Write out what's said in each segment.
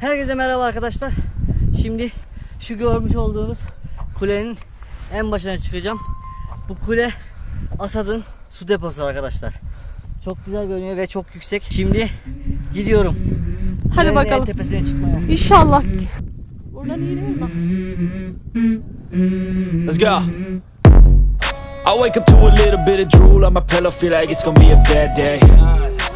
Herkese merhaba arkadaşlar. Şimdi şu görmüş olduğunuz kulenin en başına çıkacağım. Bu kule Asad'ın su deposu arkadaşlar. Çok güzel görünüyor ve çok yüksek. Şimdi gidiyorum. Hadi Kulenin en bakalım. tepesine çıkmaya. İnşallah. Buradan iyi değil mi? Let's go. I wake up to a little bit of drool on my pillow, feel like it's gonna be a bad day.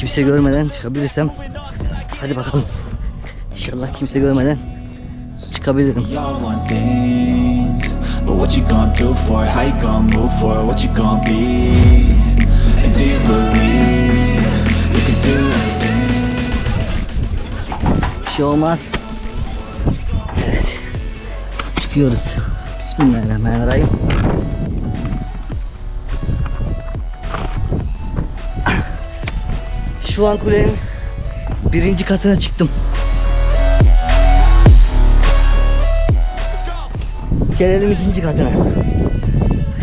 Kimse görmeden çıkabilirsem. Hadi bakalım. İnşallah kimse görmeden çıkabilirim. but what you gonna do for it? How you gonna move for it? What you gonna be? And do you believe you can do anything? Bir şey olmaz. Evet. Çıkıyoruz. Bismillahirrahmanirrahim. Şu an kulenin birinci katına çıktım. Gelelim ikinci katına.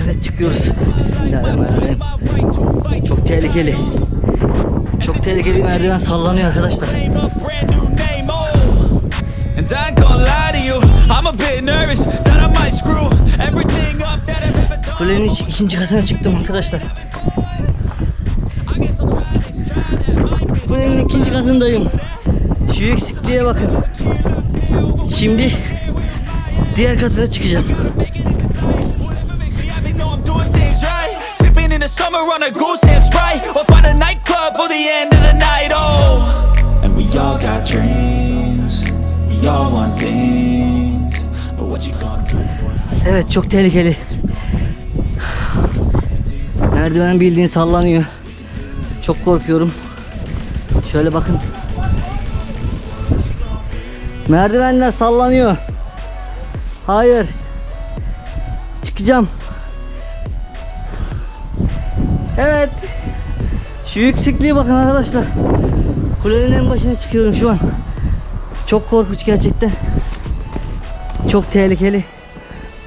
Evet çıkıyoruz. Bismillahirrahmanirrahim. Çok tehlikeli. Çok tehlikeli merdiven sallanıyor arkadaşlar. Name a brand new name, Kulenin ikinci katındayım. Şu yüksekliğe bakın. Şimdi diğer katına çıkacağım. Evet çok tehlikeli. Merdiven bildiğin sallanıyor. Çok korkuyorum. Şöyle bakın. Merdivenler sallanıyor. Hayır. Çıkacağım. Evet. Şu yüksekliğe bakın arkadaşlar. Kulenin en başına çıkıyorum şu an. Çok korkunç gerçekten. Çok tehlikeli.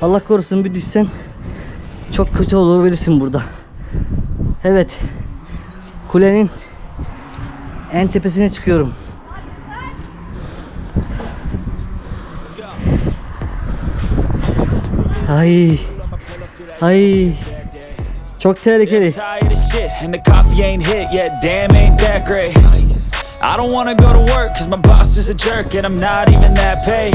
Allah korusun bir düşsen çok kötü olabilirsin burada. Evet. Kulenin en tepesine çıkıyorum. Ay. Ay. Çok tehlikeli. I don't wanna go to work, cause my boss is a jerk, and I'm not even that paid.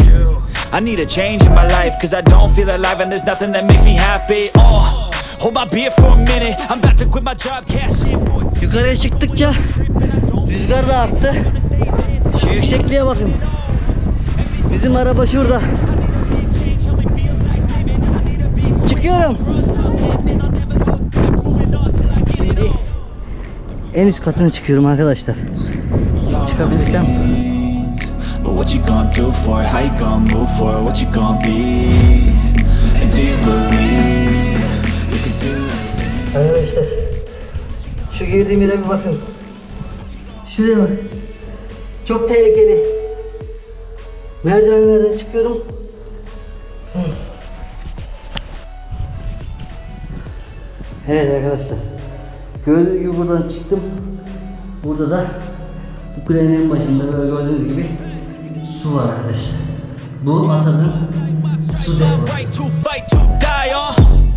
I need a change in my life, cause I don't feel alive, and there's nothing that makes me happy. Oh, hold my beer for a minute. I'm about to quit my job, cash in. Yukarıya çıktıkça rüzgar da arttı. Şu yüksekliğe bakın. Bizim araba şurada. Çıkıyorum. Şimdi en üst katına çıkıyorum arkadaşlar. Çıkabilirsem. What you gonna do for it? How you gonna move for it? What you gonna be? And do you believe you can do anything? Arkadaşlar şu girdiğim yere bir bakın. Şuraya bak. Çok tehlikeli. Merdivenlerden çıkıyorum. Evet arkadaşlar. Gördüğünüz gibi buradan çıktım. Burada da bu kulenin en başında böyle gördüğünüz gibi su var arkadaşlar. Bu Asad'ın su deposu. on.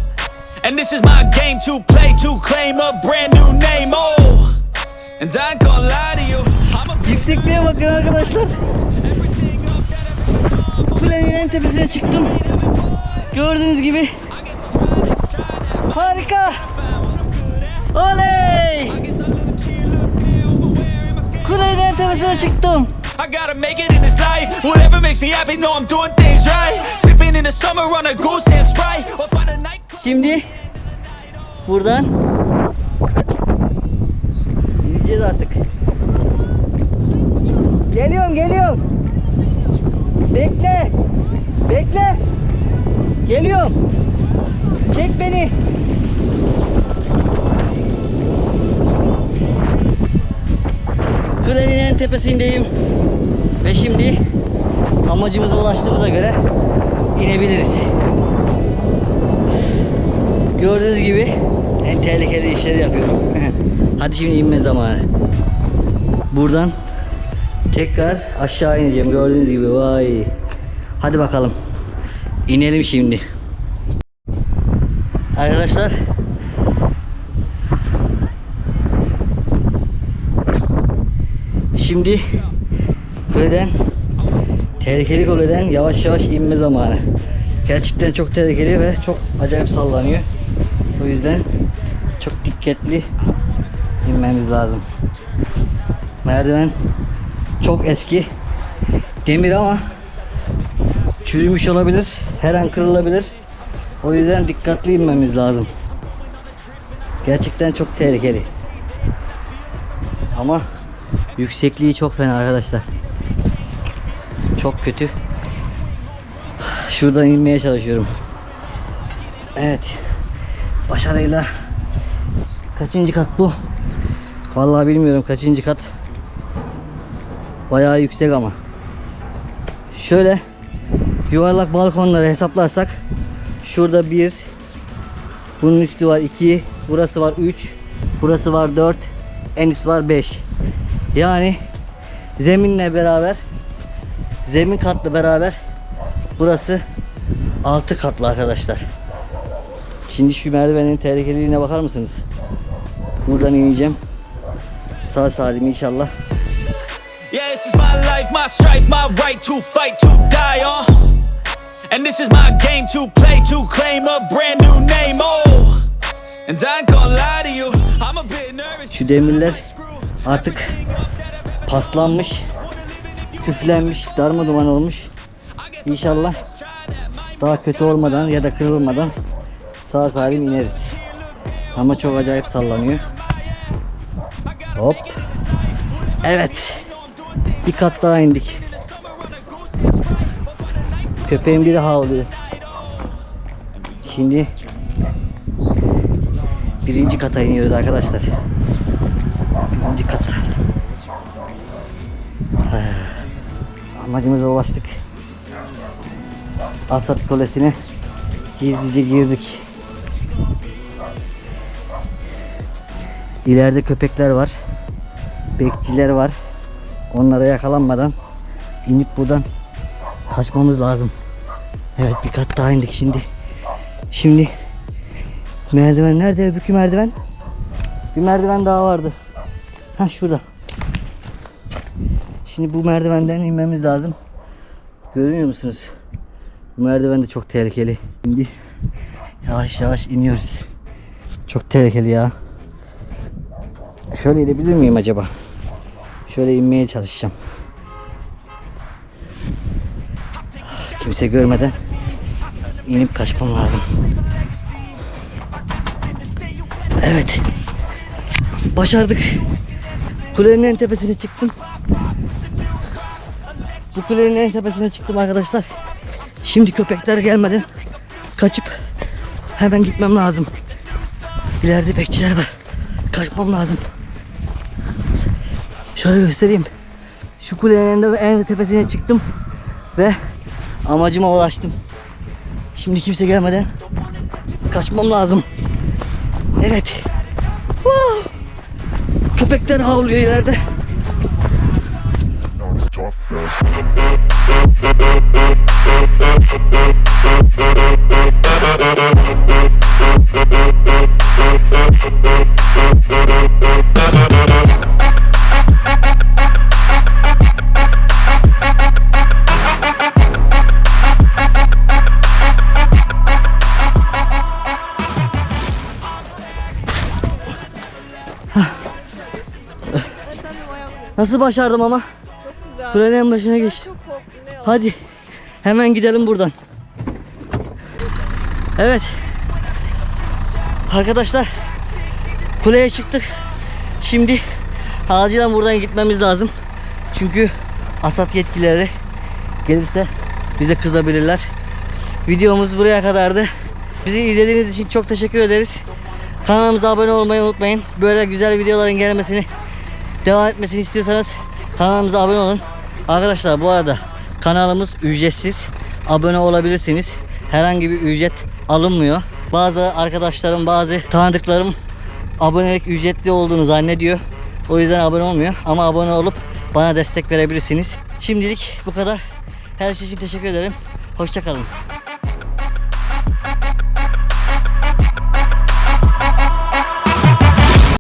And this is my game to play to claim a brand new name. Oh, Yüksekliğe bakın arkadaşlar. Kulenin en tepesine çıktım. Gördüğünüz gibi. Harika. Oley. Kulenin en tepesine çıktım. I gotta make it in this life. Whatever makes me happy, know I'm doing things right. Sipping in the summer on a goose and sprite. Şimdi buradan ineceğiz artık. Geliyorum geliyorum. Bekle. Bekle. Geliyorum. Çek beni. Kulenin en tepesindeyim. Ve şimdi amacımıza ulaştığımıza göre inebiliriz. Gördüğünüz gibi en tehlikeli işleri yapıyorum. Hadi şimdi inme zamanı. Buradan tekrar aşağı ineceğim gördüğünüz gibi. Vay. Hadi bakalım. İnelim şimdi. Arkadaşlar Şimdi kuleden tehlikeli kuleden yavaş yavaş inme zamanı. Gerçekten çok tehlikeli ve çok acayip sallanıyor. O yüzden çok dikkatli inmemiz lazım. Merdiven çok eski. Demir ama çürümüş olabilir. Her an kırılabilir. O yüzden dikkatli inmemiz lazım. Gerçekten çok tehlikeli. Ama yüksekliği çok fena arkadaşlar. Çok kötü. Şuradan inmeye çalışıyorum. Evet. Başarıyla kaçıncı kat bu? Vallahi bilmiyorum kaçıncı kat. Bayağı yüksek ama. Şöyle yuvarlak balkonları hesaplarsak şurada bir bunun üstü var 2 burası var 3 burası var 4 en üst var 5 yani zeminle beraber zemin katlı beraber burası 6 katlı arkadaşlar şimdi şu merdivenin tehlikeliliğine bakar mısınız buradan ineceğim sağ salim inşallah Yeah, this is my life, my strife, my right to fight, to die on. And this is my game to play, to claim a brand new name. Oh, and I ain't gonna lie to you, I'm a bit nervous. Şu demirler artık paslanmış, küflenmiş, darma duman olmuş. İnşallah daha kötü olmadan ya da kırılmadan sağ salim ineriz. Ama çok acayip sallanıyor. Hop. Evet. Bir kat daha indik. Köpeğin biri havlıyor. Şimdi birinci kata iniyoruz arkadaşlar. Birinci kat. Ah, Amacımıza ulaştık. Asat Kulesi'ne gizlice girdik. İleride köpekler var. Bekçiler var. Onlara yakalanmadan inip buradan kaçmamız lazım. Evet bir kat daha indik şimdi. Şimdi merdiven nerede öbürkü merdiven? Bir merdiven daha vardı. Ha şurada. Şimdi bu merdivenden inmemiz lazım. Görüyor musunuz? Bu merdiven de çok tehlikeli. Şimdi yavaş yavaş iniyoruz. Çok tehlikeli ya. Şöyle inebilir miyim acaba? Şöyle inmeye çalışacağım. Kimse görmeden inip kaçmam lazım. Evet. Başardık. Kulenin en tepesine çıktım. Bu kulenin en tepesine çıktım arkadaşlar. Şimdi köpekler gelmeden kaçıp hemen gitmem lazım. İleride bekçiler var. Kaçmam lazım. Şöyle göstereyim. Şu kulenin en, en tepesine çıktım ve amacıma ulaştım. Şimdi kimse gelmeden kaçmam lazım. Evet. Wow. Köpekler havlıyor ileride. Nasıl başardım ama? Güzel. Kulenin en başına. Çok yalan. Hadi hemen gidelim buradan. Evet. Arkadaşlar kuleye çıktık. Şimdi acilen buradan gitmemiz lazım. Çünkü Asat yetkilileri gelirse bize kızabilirler. Videomuz buraya kadardı. Bizi izlediğiniz için çok teşekkür ederiz. Kanalımıza abone olmayı unutmayın. Böyle güzel videoların gelmesini devam etmesini istiyorsanız kanalımıza abone olun. Arkadaşlar bu arada kanalımız ücretsiz. Abone olabilirsiniz. Herhangi bir ücret alınmıyor. Bazı arkadaşlarım, bazı tanıdıklarım abonelik ücretli olduğunu zannediyor. O yüzden abone olmuyor. Ama abone olup bana destek verebilirsiniz. Şimdilik bu kadar. Her şey için teşekkür ederim. Hoşçakalın.